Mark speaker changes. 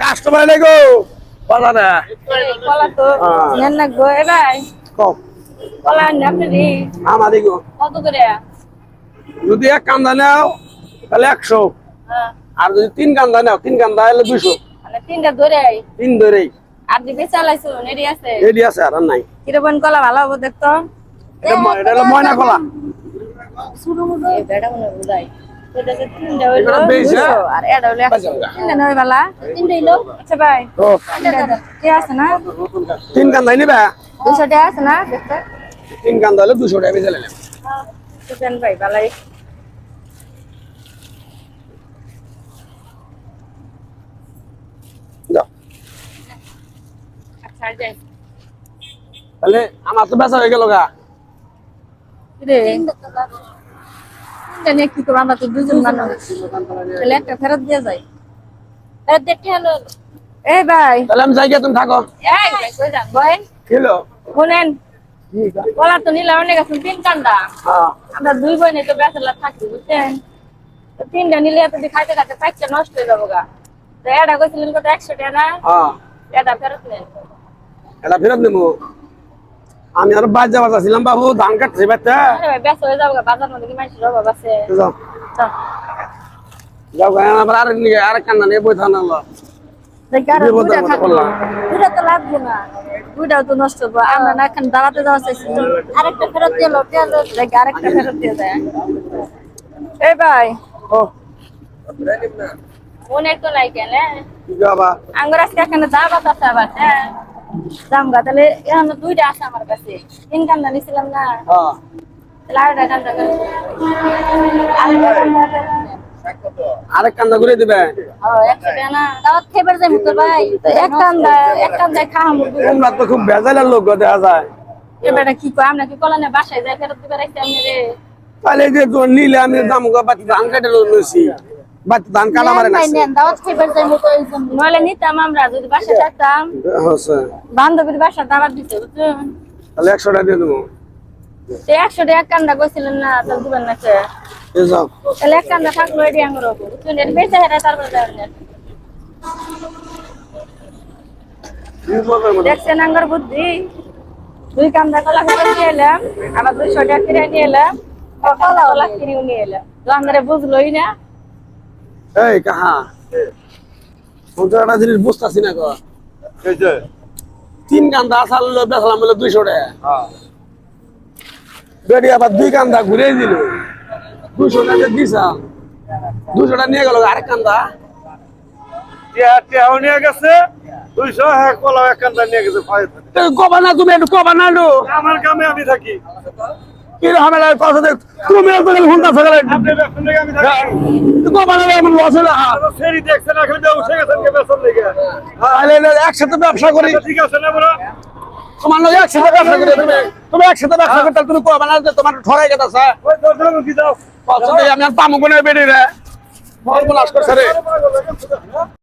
Speaker 1: Customer নেই গো। বাজারে
Speaker 2: কলা তো।
Speaker 1: হ্যাঁ।
Speaker 2: নেন না গো এ ভাই।
Speaker 1: কম
Speaker 2: আনি আপনারই
Speaker 1: আমারই গো।
Speaker 2: কত করে?
Speaker 1: যদি এক কান্দা নাও তাহলে একশো।
Speaker 2: হ্যাঁ।
Speaker 1: আর যদি তিন কান্দা নাও তিন কান্দা হলে দুশো
Speaker 2: তিনটা ধরে।
Speaker 1: তিন ধরেই।
Speaker 2: আর দিবি চালাইছো নেডি আছে।
Speaker 1: রেডি আছে আর নাই।
Speaker 2: কীরকম কলা ভালো হব দেখতো?
Speaker 1: এটা ময়না কলা।
Speaker 2: বেড়া মনে হ্যাঁ? 200, আর এটা হইল একশো তিনটা নয় বালা। তিনটা হইল আচ্ছা ভাই
Speaker 1: ও।
Speaker 2: তিনটা কে আছে না?
Speaker 1: তিন কান্দাই নিবে?
Speaker 2: দুশো টাকা আছে না? দেখতে।
Speaker 1: তিন কান্দা হলে দুশো টাকা বেঁচে
Speaker 2: সুপেন ভাই বালাই। আচ্ছা
Speaker 1: তাহলে আমার তো বেচা হয়ে গেল গা।
Speaker 2: রে তিনটা নিয়ে কি করব আমরা তো দুজন মানুষ। তাহলে একটা ফেরত দিয়ে যাই। ফেরত দেখতে হলো এই ভাই।
Speaker 1: তাহলে আমি যাই গিয়ে তুমি থাকো।
Speaker 2: এই ভাই কই যান বহেন
Speaker 1: খেলো।
Speaker 2: শুনেন কলা তো নিলাম অনেক আছে তিন কান্দা
Speaker 1: হ্যাঁ।
Speaker 2: আমরা দুই বোনে তো বেচালা থাকি বুঝছেন? তো তিনটা নিলে এত খাইতে খাইতে পাইকটা নষ্ট হয়ে যাব গা। তো এটা কইছিলেন কত একশো টাকা না?
Speaker 1: হ্যাঁ।
Speaker 2: এটা ফেরত নেন।
Speaker 1: এটা ফেরত নেব। আমি আর বাদ যাবার ছিলাম বাবু ধান কাটছে
Speaker 2: হয়ে যাব আছে?
Speaker 1: যাও। আবার আর নিয়ে আর কান্না নিয়ে বই থানা লো
Speaker 2: তো তো আমরা দাঁড়াতে যাওয়া চাইছি আরেকটা ফেরত দিয়ে আরেকটা ফেরত দিয়ে দেয়। এই ভাই।
Speaker 1: ও।
Speaker 2: অনেক তো নাই কেন হ্যাঁ? আঙ্গুর আজকে এখানে আবার হ্যাঁ? জামগা তাহলে এখন দুইটা আছে আমার কাছে। তিন কান্দা নিছিলাম না। তাহলে কান্দা।
Speaker 1: আরেক কান্দা ঘুরে দিবে। খুব বেজালের লোক দেখা যায়।
Speaker 2: এবারে কি কয় আমরা কি কলানে বাসায় যাই ফেরত দিবে রাখছি আপনি রে।
Speaker 1: তাহলে যে নিলে আমি দাম গো বাতি ধান কাটে লইছি বাতি ধান কাটা মারে না
Speaker 2: দাওয়াত খেয়ে যাই মুক্ত নইলে নিতাম আমরা যদি থাকতাম। বান্ধবীর বাসা দাওয়াত দিতে বুঝছেন?
Speaker 1: তাহলে একশো টাকা দিয়ে দেবো।
Speaker 2: তো একশো টাকা এক কান্দা কইছিলেন না তাহলে দিবেন না কে?
Speaker 1: এই যাও।
Speaker 2: তাহলে এক কান্দা থাকল এটি আঙুর বুঝছেন? এটি বেঁচে হেরা তারপরে যাবেন না। দেখছেন আঙ্গুর বুদ্ধি? দুই কান্দা কলা করে নিয়ে এলাম আবার দুইশো টাকা কিনে নিয়ে এলাম কলা কলা কিনেও নিয়ে এলাম। দোকানদারে বুঝলোই না।
Speaker 1: এই কাহা? পঞ্চাশ একটা জিনিস বুঝতেছি না গো তিন কান্দা আসাল বেচলাম বলে দুইশো টাকা। বেড়ি আবার দুই কান্দা ঘুরে দিল। দুশো টাকা দিছাম দুশো টাকা নিয়ে গেল আরেক কান্দা।
Speaker 3: নিয়ে গেছে দুইশো হ্যাঁ কলাও এক কান্দা নিয়ে গেছে
Speaker 1: কবা না তুমি একটু কবা না
Speaker 3: আমার গ্রামে আমি থাকি।
Speaker 1: কি ঝামেলা? কথা দেখ তুমি এত ঘণ্টা সকালে
Speaker 3: আপনি আমি থাকি।
Speaker 1: কবা না এমন লস হলে হা।
Speaker 3: দেখছেন এখন উঠে গেছেন কে বেতন লেগে
Speaker 1: তাহলে একসাথে ব্যবসা করি।
Speaker 3: ঠিক আছে না বলো?
Speaker 1: তোমার লগে একসাথে ব্যবসা করি তুমি। তুমি একসাথে ব্যবসা করতে তুমি কবা না তোমার ঠরাই গেছে
Speaker 3: ওই দরজা কি দাও?
Speaker 1: আমি আর পামু কোনে বেড়ে রে। ফল করছে রে।